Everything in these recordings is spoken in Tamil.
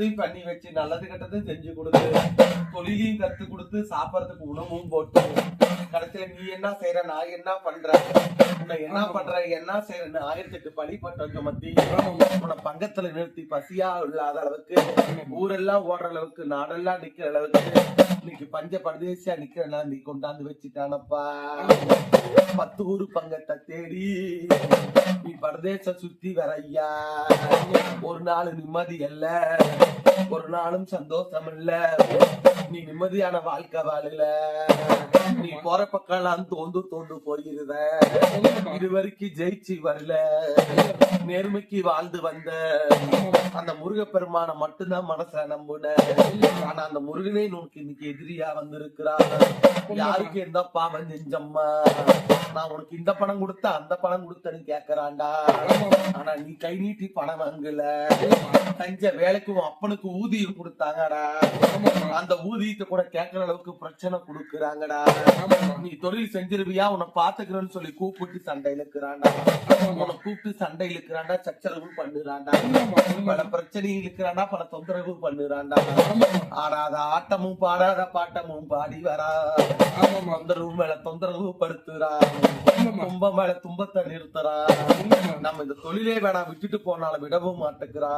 எல்லாத்தையும் பண்ணி வச்சு நல்லது கெட்டதும் செஞ்சு கொடுத்து தொழிலையும் கத்து கொடுத்து சாப்பிடறதுக்கு உணவும் போட்டு கடைசியில நீ என்ன செய்யற நான் என்ன பண்றேன் உன்னை என்ன பண்ற என்ன செய்யறன்னு ஆயிரத்தி எட்டு பழிப்பட்டவங்க மத்தி உன்னை பங்கத்துல நிறுத்தி பசியா இல்லாத அளவுக்கு ஊரெல்லாம் ஓடுற அளவுக்கு நாடெல்லாம் நிக்கிற அளவுக்கு இன்னைக்கு பஞ்ச பரதேசியா நிக்கிறனா நீ கொண்டாந்து வச்சுட்டானப்பா. பத்து ஊரு பங்கத்தை தேடி நீ பரதேச சுத்தி வரையா. ஒரு நாள் நிம்மதி இல்ல ஒரு நாளும் சந்தோஷம் இல்ல நீ நிம்மதியான வாழ்க்கை வாழல. நீ போற பக்கம் தோண்டு தோந்து போயிருத இது வரைக்கும் ஜெயிச்சு வரல. நேர்மைக்கு வாழ்ந்து வந்த. அந்த முருகப்பெருமான மட்டும்தான் மனசுல நம்புன. ஆனா அந்த முருகனே உனக்கு இன்னைக்கு எதிரியா வந்திருக்கிறான் யாருக்கு எந்த பாவம் செஞ்சம்மா? நான் உனக்கு இந்த பணம் கொடுத்த அந்த பணம் கொடுத்தன்னு கேக்குறான்டா. ஆனா நீ கை நீட்டி பணம் வாங்கல. தஞ்ச வேலைக்கும் அப்பனுக்கு ஊதியம் கொடுத்தாங்கடா. அந்த ஊதியத்தை கூட கேட்கற அளவுக்கு பிரச்சனை கொடுக்குறாங்கடா. நீ தொழில் செஞ்சிருவியா? உன்னை பாத்துக்கிறேன்னு சொல்லி கூப்பிட்டு சண்டை இழுக்கிறான்டா. உன்னை கூப்பிட்டு சண்டை இழுக்கிறான்டா சச்சரவு பண்ணுறான்டா. பல பிரச்சனையும் இழுக்கிறான்டா பல தொந்தரவு பண்ணுறான்டா. ஆடாத ஆட்டமும் பாடாத பாட்டமும் பாடி வரா. தொந்தரவு மேல தொந்தரவு படுத்துறா. தும்ப மேல துன்பத்தை நிறுத்துறா. நம்ம இந்த தொழிலே வேணாம் விட்டுட்டு போனாலும் விடவும் மாட்டேங்கிறா.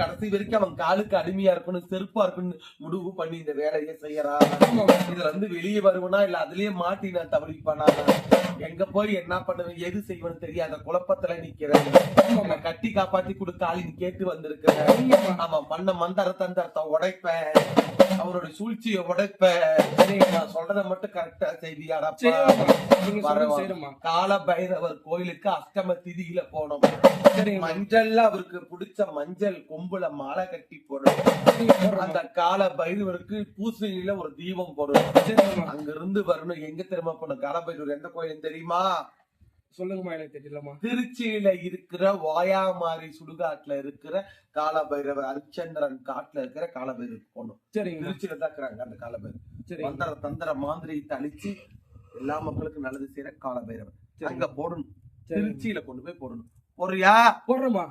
கடைசி வரைக்கும் அவன் காலுக்கு அடிமையா இருக்கணும் செருப்பா இருக்கணும் முடிவு பண்ணி இந்த வேலையை செய்யறான் இதுல இருந்து வெளியே வருவனா? இல்ல அதுலயே மாட்டி நான் தவறிப்பானா? எங்க போய் என்ன பண்ணுவேன் எது செய்வேன்னு தெரியாத குழப்பத்துல நிக்கிறேன் என்னை கட்டி காப்பாத்தி கொடுக்க ஆளின்னு கேட்டு வந்திருக்கிறேன். அவன் பண்ண மந்தர தந்தரத்தை உடைப்பேன். அவரோட சூழ்ச்சியை உடைப்பேன். நான் சொல்றத மட்டும் கரெக்டா சரிம்மா. கால பைரவர் கோயிலுக்கு அஷ்டம திதியில போனோம் மஞ்சள்ல அவருக்கு பிடிச்ச மஞ்சள் கொம்புல மாலை கட்டி போடணும் அந்த கால பைரவருக்கு பூசணியில ஒரு தீபம் போடணும் அங்க இருந்து வரணும். எங்க தெரியுமா போன கால பைரவர் எந்த கோயில் தெரியுமா? சொல்லுங்கம்மா எனக்கு தெரியலம்மா. திருச்சியில இருக்கிற வாயாமாரி சுடுகாட்டுல இருக்கிற கால பைரவர் ஹரிச்சந்திரன் காட்டுல இருக்கிற கால பைரவர் போகணும். சரிங்கம்மா திருச்சியில தான் இருக்கிறாங்க அந்த கால பைரவர் சரி மந்திர தந்திர மாந்திரிகத்தை அழிச்சு எல்லா மக்களுக்கும் நல்லது செய்யற கால பைரவர் சரி. அங்க போடணும். சரி. திருச்சியில கொண்டு போய் போடணும். போறியா போடுறோமா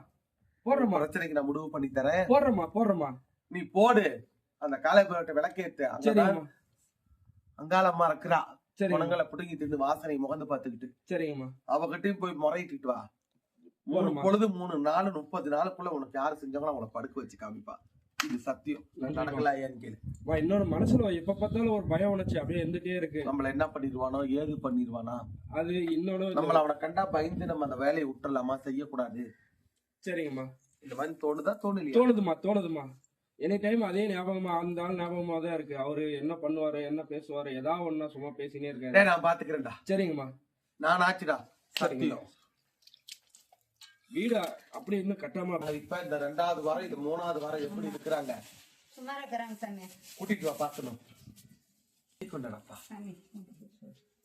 போடுறோமா பிரச்சனைக்கு நான் முடிவு பண்ணி தரேன். போடுறோமா போடுறோமா நீ போடு. அந்த கால பைரவர்கிட்ட விளக்கேத்து. அங்கதான் அங்காளம்மா இருக்கிறா. குணங்களை பிடுங்கி தின்னு வாசனை முகந்து பார்த்துக்கிட்டு. சரிங்கம்மா. அவகிட்டயும் போய் முறையிட்டு வா. போடுமா. பொழுது மூணு நாலு முப்பது நாளுக்குள்ள உனக்கு யாரு செஞ்சாங்களோ அவனை படுக்க வச்சு காமிப்பா. இது சத்தியம். நடக்கலாயான்னு கேளு. இன்னொரு மனசுல எப்ப பார்த்தாலும் ஒரு பயம் உணர்ச்சி அப்படியே இருந்துட்டே இருக்கு. நம்மள என்ன பண்ணிடுவானோ ஏது பண்ணிடுவானா? அது இன்னொன்னு நம்மள அவனை கண்டா பயந்து நம்ம அந்த வேலையை விட்டுறலாமா? செய்யக்கூடாது. சரிங்கம்மா. இந்த மாதிரி தோணுதா தோணலையா? தோணுதுமா தோணுதுமா எனி டைம் அதே ஞாபகமா அந்த ஆள் ஞாபகமா தான் இருக்கு. அவரு என்ன பண்ணுவாரு என்ன பேசுவாரு ஏதாவது ஒண்ணா சும்மா பேசினே இருக்காரு. டேய் நான் பாத்துக்கிறேன்டா. சரிங்கம்மா. நான் ஆச்சுடா. சத்தியம் வீடு அப்படி இன்னும் கட்டாம இப்ப இந்த ரெண்டாவது வாரம் இது மூணாவது வாரம் எப்படி இருக்கிறாங்க? சுமாரா இருக்கிறாங்க சாமி. கூட்டிட்டு வா பாக்கணும் கொண்டாடப்பா.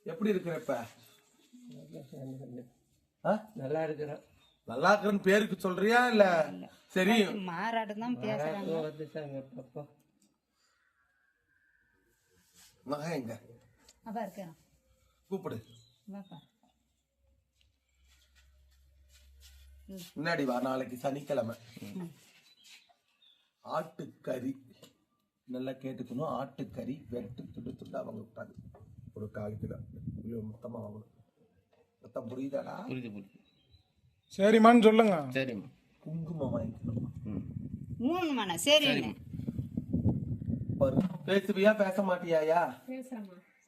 எப்படி இருக்கிற இப்ப? ஆ? நல்லா இருக்கிறேன். நல்லா இருக்கிறன்னு பேருக்கு சொல்றியா இல்ல சரி மாறாடு தான் பேசுறாங்க. மகன் எங்க? அப்பா இருக்கிறான் கூப்பிடு. முன்னாடி வா நாளைக்கு சனிக்கிழமை. ஆட்டுக்கறி. நல்லா கேட்டுக்கணும். ஆட்டுக்கறி வெட்டு துண்டு துண்டா வாங்க கூடாது ஒரு கால் கிலோ. கிலோ மொத்தமா வாங்கணும். மொத்தம் புரியுதாடா? சரிம்மான்னு சொல்லுங்க. சரிம்மா. குங்குமம் வாங்கிக்கணும். மூணு மணி சரி பாரு. பேசுவியா பேச மாட்டியாயா?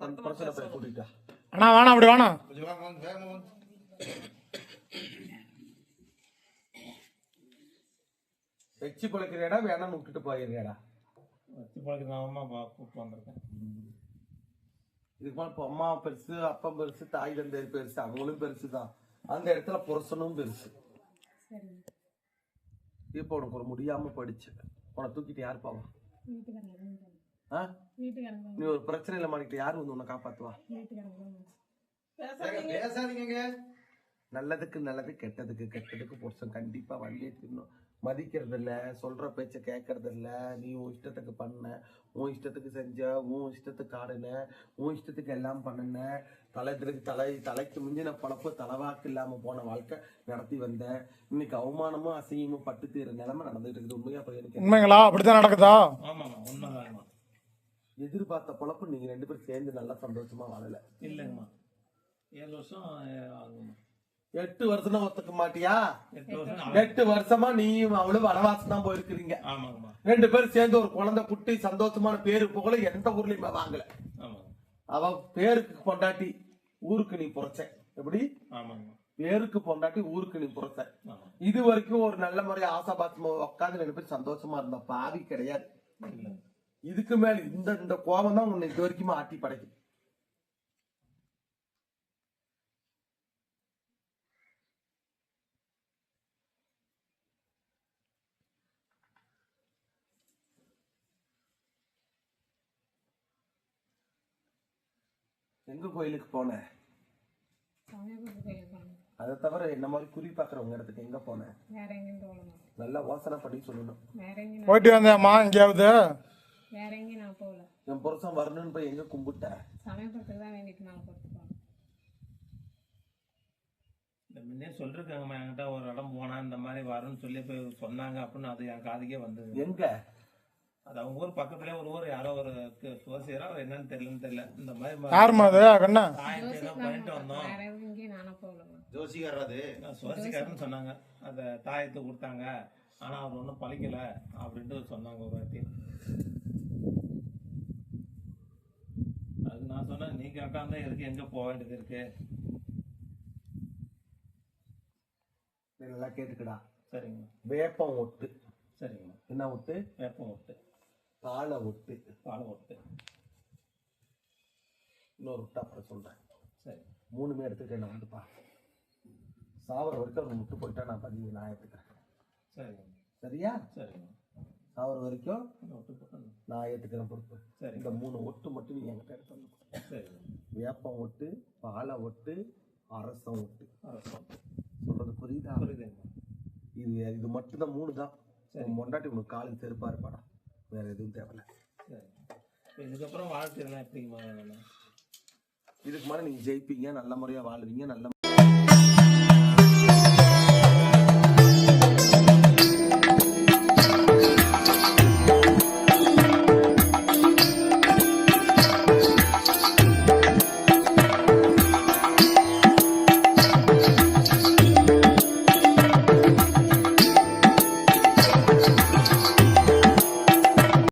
அந்த பிரச்சனை போய் கூட்டிட்டா. அண்ணா வேணாம் அப்படி வேணாம் வச்சு பழக்கிறியாடா வேணாம் விட்டுட்டு போயிடுறியாடா? கூப்பிட்டு வந்திருக்கேன். இதுக்கு மேல இப்போ அம்மா பெருசு அப்பா பெருசு தாய் தந்தை பெருசு அவங்களும் பெருசு தான் அந்த இடத்துல புருஷனும் பெருசு. இப்போ உனக்கு ஒரு முடியாம போயிடுச்சு. உன்னை தூக்கிட்டு யார் பாவா? ஆ? நீ ஒரு பிரச்சனையில மாட்டிக்கிட்டு யாரு வந்து உன்னை காப்பாத்துவா? பேசாதீங்க. நல்லதுக்கு நல்லது கெட்டதுக்கு கெட்டதுக்கு புருஷன் கண்டிப்பா வண்டியை தின்னும் மதிக்கிறது இல்ல சொல்ற பேச்ச கேட்கறது இல்ல நீ உன் இஷ்டத்துக்கு பண்ண உன் இஷ்டத்துக்கு செஞ்ச உன் இஷ்டத்துக்கு ஆடுன உன் இஷ்டத்துக்கு எல்லாம் பண்ணுன தலை திருக்கு தலை தலைக்கு மிஞ்சின பழப்பு தலைவாக்கு இல்லாம போன வாழ்க்கை நடத்தி வந்த. இன்னைக்கு அவமானமும் அசிங்கமும் பட்டு தீர நிலைமை நடந்துட்டு இருக்குது. உண்மையா பையனுக்கு உண்மைங்களா? அப்படித்தான் நடக்குதா? ஆமாம்மா உண்மைதாங்கம்மா. எதிர்பார்த்த பொழப்பு நீங்க ரெண்டு பேரும் சேர்ந்து நல்லா சந்தோஷமா வாழல. இல்லைங்கம்மா. ஏழு வருஷம் ஆகும்மா. எட்டு வருஷம் ஒத்துக்க மாட்டியா? எட்டு வருஷம் நீயும் அவளும் வனவாசம் தான் போயிருக்கிறீங்க ரெண்டு பேரும் சேர்ந்து ஒரு குழந்தை குட்டி சந்தோஷமான பேரு புகழ எந்த ஊர்லயுமே வாங்கல. அவ பேருக்கு பொண்டாட்டி ஊருக்கு நீ புறச்ச எப்படி? பேருக்கு பொண்டாட்டி ஊருக்கு நீ புறச்ச இது வரைக்கும் ஒரு நல்ல முறை ஆசாபாசமா உட்காந்து ரெண்டு பேரும் சந்தோஷமா இருந்த பாவி கிடையாது. இல்லை. இதுக்கு மேல இந்த இந்த கோபம் தான் உன்னை இது வரைக்குமே ஆட்டி படைக்கும் எங்க கோயிலுக்கு போன? அதை தவிர என்ன மாதிரி குறி பாக்குறவங்க இடத்துக்கு எங்க போன? வேற எங்கேயும் போகலமா நல்லா யோசனை பண்ணி சொல்லணும். வேற எங்கேயும் போயிட்டு வந்தேம்மா எங்கேயாவது? வேற எங்கேயும் நான் போகல. என் புருஷன் வரணும்னு போய் எங்க கும்பிட்ட? சமயபுரத்துக்கு தான் வேண்டிட்டு போட்டு முன்னே சொல்லிருக்காங்கம்மா என்கிட்ட ஒரு இடம் போனா இந்த மாதிரி வரும்னு சொல்லி போய் சொன்னாங்க அப்படின்னு அது என் காதுக்கே வந்தது. எங்க? அது அவங்க ஊர் பக்கத்துலயே ஒரு ஊர் யாரோ ஒரு சோசியரா அவர் என்னன்னு தெரியலன்னு தெரியல. இந்த மாதிரி யாரும்மா அது? கண்ணா பண்ணிட்டு வந்தோம். நானும் போகலமா சுவாசிக்காருன்னு சொன்னாங்க. அந்த தாயத்தை கொடுத்தாங்க. ஆனா அவர் ஒன்றும் பழிக்கல அப்படின்ட்டு சொன்னாங்க ஒரு வாட்டி. அது நான் சொன்னேன் நீ இருந்தா இருக்கு எங்க போக வேண்டியது இருக்கு? நல்லா கேட்டுக்கடா. சரிங்க வேப்பம் ஒட்டு. சரிங்க என்ன ஒட்டு? வேப்பம் விட்டு பாலை ஒட்டு பாலை விட்டு இன்னொரு ஒட்டு அப்புறம் சொல்றேன். சரி. மூணுமே எடுத்துக்கிட்டு என்ன வந்துப்பா. சாவர வரைக்கும் அவங்க முட்டு போயிட்டா நான் பதிவு நான் ஏத்துக்கிறேன். சரிங்க சரியா? சரிங்க சாவர வரைக்கும் விட்டு நான் ஏத்துக்கிறேன் பொறுப்பு. சரி. இந்த மூணு ஒட்டு மட்டும் நீ என்கிட்ட எடுத்து வந்து சரிங்க வேப்பம் ஒட்டு பாலை ஒட்டு அரசம் ஒட்டு. அரசம் சொல்றது புரியுதா? புரியுதுங்க. இது இது மட்டும் தான் மூணு தான். உன் பொண்டாட்டி உனக்கு காலுக்கு செருப்பா இருப்பாடா. வேற எதுவும் தேவையில்ல. இதுக்கப்புறம் வாழ்க்கையெல்லாம் எப்படிங்கம்மா வேணும் இதுக்கு மேலே நீங்க ஜெயிப்பீங்க நல்ல முறையா வாழுவீங்க நல்ல